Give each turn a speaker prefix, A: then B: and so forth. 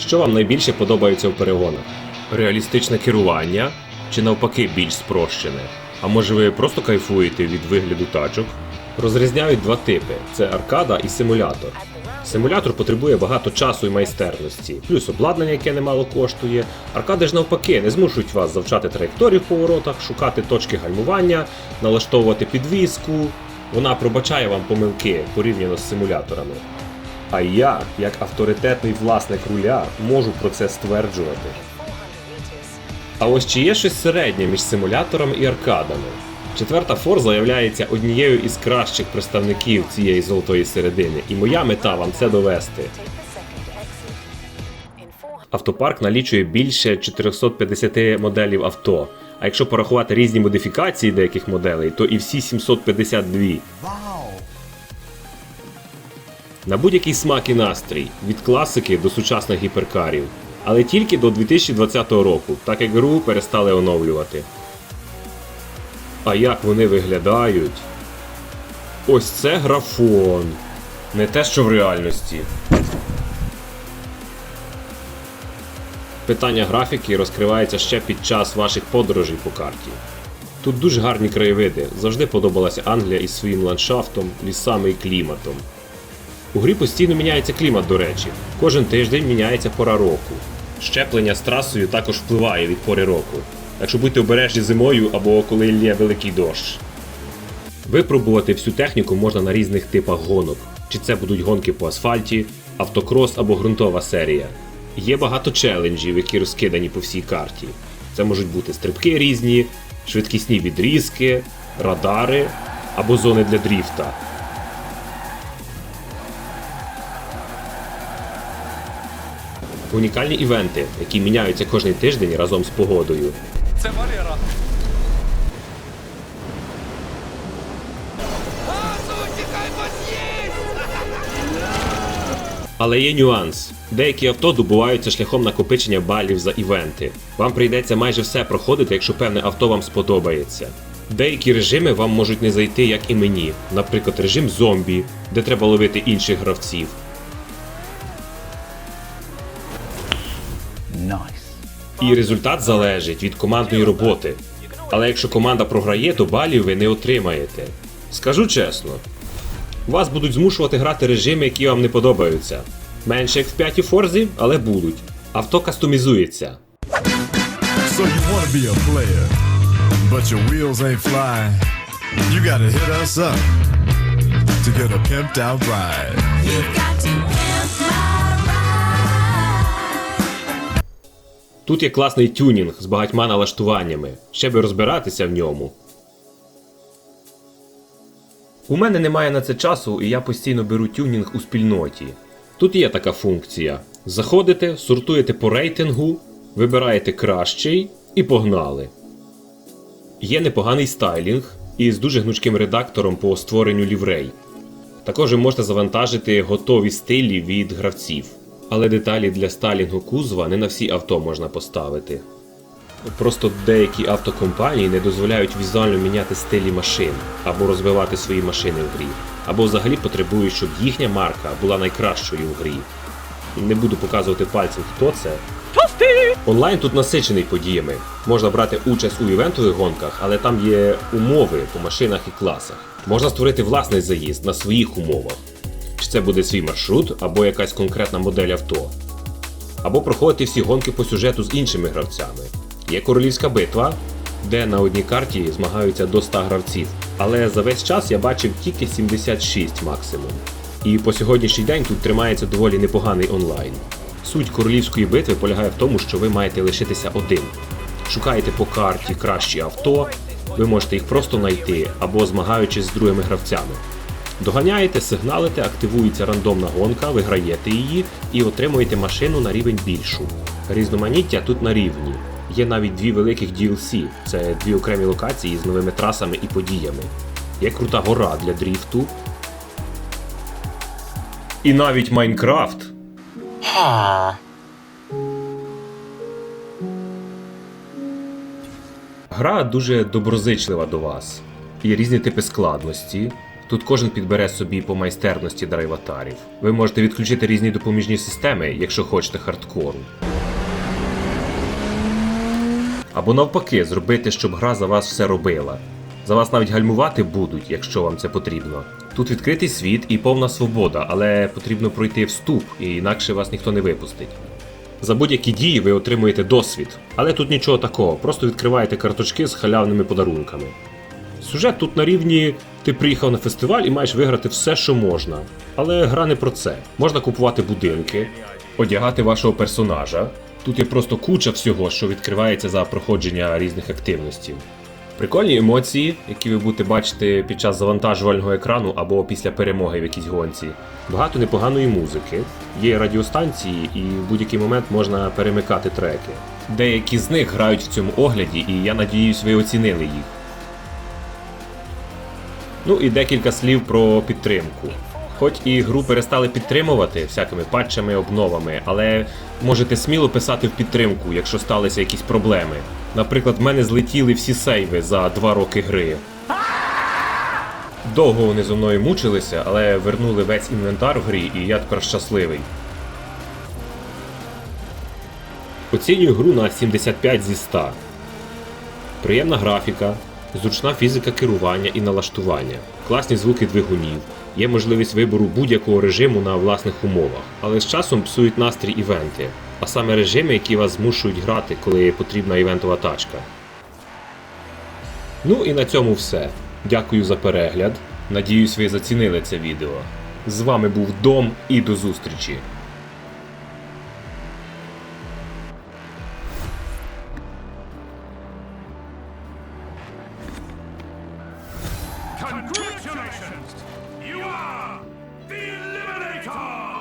A: Що вам найбільше подобається в перегонах? Реалістичне керування чи навпаки більш спрощене? А може ви просто кайфуєте від вигляду тачок? Розрізняють два типи: це аркада і симулятор. Симулятор потребує багато часу і майстерності, плюс обладнання, яке немало коштує. Аркади ж навпаки не змушують вас завчати траєкторію в поворотах, шукати точки гальмування, налаштовувати підвіску. Вона пробачає вам помилки порівняно з симуляторами. А я, як авторитетний власник руля, можу про це стверджувати. А ось чи є щось середнє між симулятором і аркадами? Четверта Forza являється однією із кращих представників цієї золотої середини, і моя мета вам це довести. Автопарк налічує більше 450 моделів авто. А якщо порахувати різні модифікації деяких моделей, то і всі 752. На будь-який смак і настрій, від класики до сучасних гіперкарів. Але тільки до 2020 року, так як гру перестали оновлювати. А як вони виглядають? Ось це графон. Не те, що в реальності. Питання графіки розкривається ще під час ваших подорожей по карті. Тут дуже гарні краєвиди. Завжди подобалася Англія із своїм ландшафтом, лісами і кліматом. У грі постійно міняється клімат, до речі. Кожен тиждень міняється пора року. Щеплення з трасою також впливає від пори року. Так що будьте обережні зимою або коли лє великий дощ. Випробувати всю техніку можна на різних типах гонок. Чи це будуть гонки по асфальті, автокрос або ґрунтова серія. Є багато челенджів, які розкидані по всій карті. Це можуть бути стрибки різні, швидкісні відрізки, радари або зони для дріфта. Унікальні івенти, які міняються кожен тиждень разом з погодою.
B: Це Валера.
A: Але є нюанс. Деякі авто добуваються шляхом накопичення балів за івенти. Вам прийдеться майже все проходити, якщо певне авто вам сподобається. Деякі режими вам можуть не зайти, як і мені, наприклад, режим зомбі, де треба ловити інших гравців. І результат залежить від командної роботи. Але якщо команда програє, то балів ви не отримаєте. Скажу чесно, вас будуть змушувати грати режими, які вам не подобаються. Менше як в п'ятій форзі, але будуть. Авто кастомізується.
C: So you wanna be a player, but your wheels ain't flying. You gotta hit us up to get a pimped out ride.
A: Тут є класний тюнінг з багатьма налаштуваннями, ще би розбиратися в ньому. У мене немає на це часу, і я постійно беру тюнінг у спільноті. Тут є така функція: заходите, сортуєте по рейтингу, вибираєте кращий і погнали. Є непоганий стайлінг із дуже гнучким редактором по створенню ліврей. Також ви можете завантажити готові стилі від гравців. Але деталі для стайлінгу кузова не на всі авто можна поставити. Просто деякі автокомпанії не дозволяють візуально міняти стилі машин або розвивати свої машини в грі, або взагалі потребують, щоб їхня марка була найкращою в грі. Не буду показувати пальцем, хто це. Онлайн тут насичений подіями. Можна брати участь у івентових гонках, але там є умови по машинах і класах. Можна створити власний заїзд на своїх умовах. Це буде свій маршрут або якась конкретна модель авто. Або проходити всі гонки по сюжету з іншими гравцями. Є королівська битва, де на одній карті змагаються до 100 гравців. Але за весь час я бачив тільки 76 максимум. І по сьогоднішній день тут тримається доволі непоганий онлайн. Суть королівської битви полягає в тому, що ви маєте лишитися один. Шукаєте по карті кращі авто, ви можете їх просто знайти або змагаючись з другими гравцями. Доганяєте, сигналите, активується рандомна гонка, виграєте її і отримуєте машину на рівень більшу. Різноманіття тут на рівні. Є навіть дві великих DLC, це дві окремі локації з новими трасами і подіями. Є крута гора для дріфту. І навіть Майнкрафт. Гра дуже доброзичлива до вас. Є різні типи складності, Тут кожен підбере собі по майстерності драйватарів. Ви можете відключити різні допоміжні системи, якщо хочете хардкору. Або навпаки, зробити, щоб гра за вас все робила. За вас навіть гальмувати будуть, якщо вам це потрібно. Тут відкритий світ і повна свобода, але потрібно пройти вступ, і інакше вас ніхто не випустить. За будь-які дії ви отримуєте досвід, але тут нічого такого, просто відкриваєте карточки з халявними подарунками. Сюжет тут на рівні ти приїхав на фестиваль і маєш виграти все, що можна. Але гра не про це. Можна купувати будинки, одягати вашого персонажа. Тут є просто куча всього, що відкривається за проходження різних активностей. Прикольні емоції, які ви будете бачити під час завантажувального екрану або після перемоги в якійсь гонці. Багато непоганої музики, є радіостанції, і в будь-який момент можна перемикати треки. Деякі з них грають в цьому огляді, і я надіюсь, ви оцінили їх. Ну і декілька слів про підтримку. Хоч і гру перестали підтримувати всякими патчами, обновами, але можете сміло писати в підтримку, якщо сталися якісь проблеми. Наприклад, в мене злетіли всі сейви за два роки гри. Довго вони зо мною мучилися, але вернули весь інвентар в грі, і я тепер щасливий. Оцінюю гру на 75 зі 100. Приємна графіка, зручна фізика керування і налаштування, класні звуки двигунів, є можливість вибору будь-якого режиму на власних умовах, але з часом псують настрій івенти, а саме режими, які вас змушують грати, коли потрібна івентова тачка. Ну і на цьому все. Дякую за перегляд. Надіюсь, ви зацінили це відео. З вами був Дом і до зустрічі! Congratulations! You are the Eliminator!